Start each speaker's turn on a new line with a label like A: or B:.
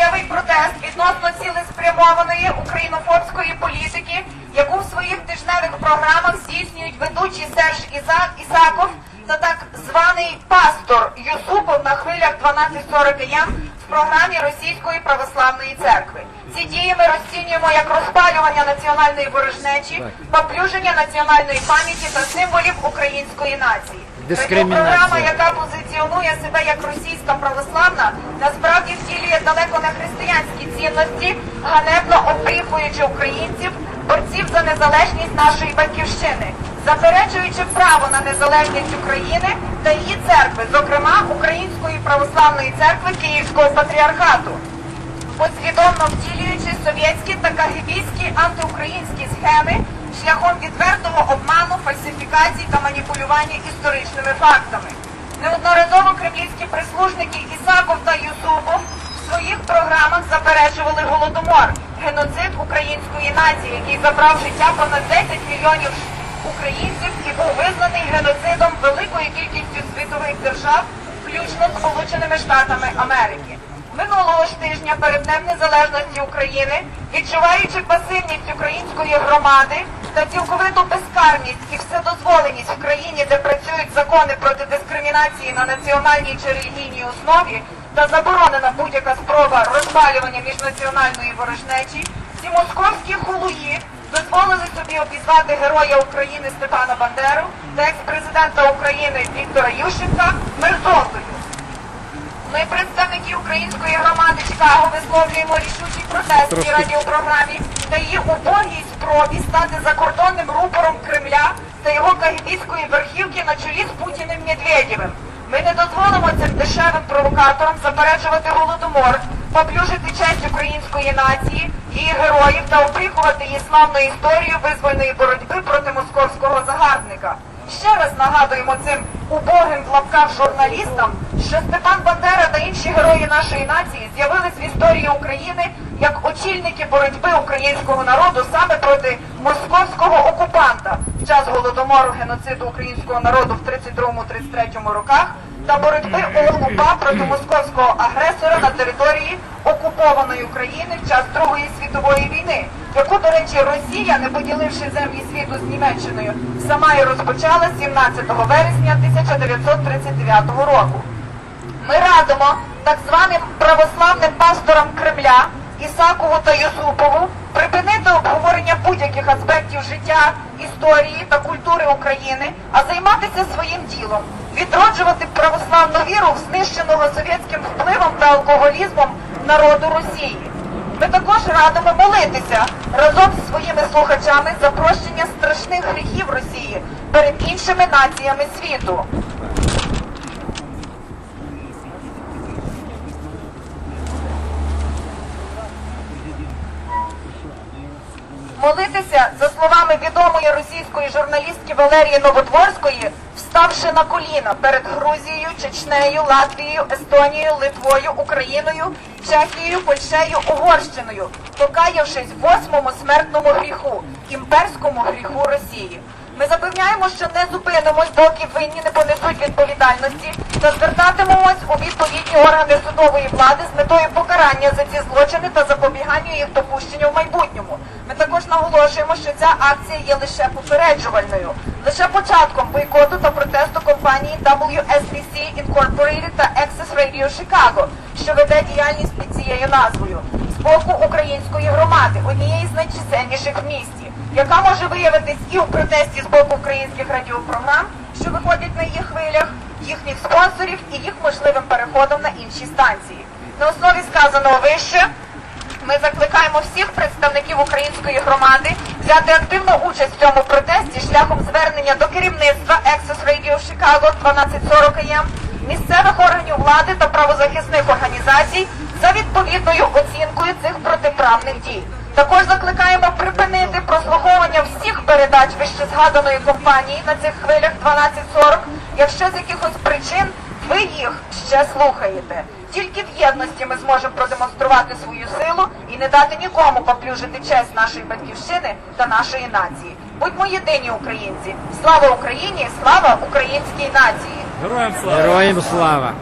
A: дієвий протест відносно цілеспрямованої українофобської політики, яку в своїх тижневих програмах здійснюють ведучий Серж Ісаков та так званий пастор Юсупов на хвилях 12.40 ям в програмі Російської православної церкви. Ці дії ми розцінюємо як розпалювання національної ворожнечі, поплюження національної пам'яті та символів української нації.
B: Дискримінація.
A: Радіопрограма, яка позиціонує себе як російська православна, насправді втілює далеко не християнські цінності, ганебно опріхуючи українців, борців за незалежність нашої батьківщини, заперечуючи право на незалежність України та її церкви, зокрема Української православної церкви Київського патріархату послідовно втілюючи совєтські та кагибійські антиукраїнські схеми шляхом відвертого обману, фальсифікацій та маніпулювання історичними фактами. Неодноразово кремлівські прислужники Ісаков та Юсупов в своїх програмах заперечували голодомор, геноцид української нації, який забрав життя понад 10 мільйонів українців і був визнаний геноцидом великою кількістю світових держав, включно з Сполученими Штатами Америки. Минулого ж тижня перед Днем Незалежності України, відчуваючи пасивність української громади та цілковиту безкарність і вседозволеність в країні, де працюють закони проти дискримінації на національній чи релігійній основі та заборонена будь-яка спроба розпалювання міжнаціональної ворожнечі, ці московські хулуї дозволили собі обізвати героя України Степана Бандеру та екс-президента України Віктора Ющенка мерзотою. Ми, представники української громади Чикаго, висловлюємо рішучий протест цій
B: Трошки.
A: радіопрограмі та її убогій спробі стати закордонним рупором Кремля та його кагібістської верхівки на чолі з Путіним Медведєвим. Ми не дозволимо цим дешевим провокаторам заперечувати голодомор, поплюжити честь української нації, її героїв та опрікувати її славну історію визвольної боротьби проти московського загарбника. Ще раз нагадуємо цим убогим в лапках журналістам, що Степан Бандера та інші герої нашої нації з'явились в історії України як очільники боротьби українського народу саме проти московського окупанта. В час голодомору геноциду українського народу в 32-33 роках та боротьби ОУПА проти московського агресора на території окупованої України в час Другої світової війни, яку, до речі, Росія, не поділивши землі світу з Німеччиною, сама і розпочала 17 вересня 1939 року. Ми радимо так званим православним пасторам Кремля Ісакову та Юсупову припинити обговорення будь-яких аспектів життя, історії та культури України, а займатися своїм ділом, відроджувати православну віру в знищеного совєтським впливом та алкоголізмом народу Росії. Ми також радимо молитися разом зі своїми слухачами за прощення страшних гріхів Росії перед іншими націями світу. Молитися, за словами відомої російської журналістки Валерії Новотворської, вставши на коліна перед Грузією, Чечнею, Латвією, Естонією, Литвою, Україною, Чехією, Польщею, Угорщиною, покаявшись восьмому смертному гріху, імперському гріху Росії. Ми запевняємо, що не зупинимось, доки винні не понесуть відповідальності, та звертатимемось у відповідні органи судової влади з метою покарання за ці злочини та запобігання їх допущенню в майбутньому. Ми також наголошуємо, що ця акція є лише попереджувальною, лише початком бойкоту та протесту компанії WSBC Incorporated та Access Radio Chicago, що веде діяльність під цією назвою, з боку української громади, однієї з найчисельніших в місті яка може виявитись і у протесті з боку українських радіопрограм, що виходять на їх хвилях, їхніх спонсорів і їх можливим переходом на інші станції. На основі сказаного вище ми закликаємо всіх представників української громади взяти активну участь в цьому протесті шляхом звернення до керівництва Access Radio Chicago 1240 AM, місцевих органів влади та правозахисних організацій за відповідною оцінкою цих протиправних дій. Також закликаємо припинити прослуховування всіх передач вищезгаданої компанії на цих хвилях 12.40, якщо з якихось причин ви їх ще слухаєте. Тільки в єдності ми зможемо продемонструвати свою силу і не дати нікому поплюжити честь нашої батьківщини та нашої нації. Будьмо єдині українці! Слава Україні! Слава українській нації!
C: Героям слава!
B: Героям слава!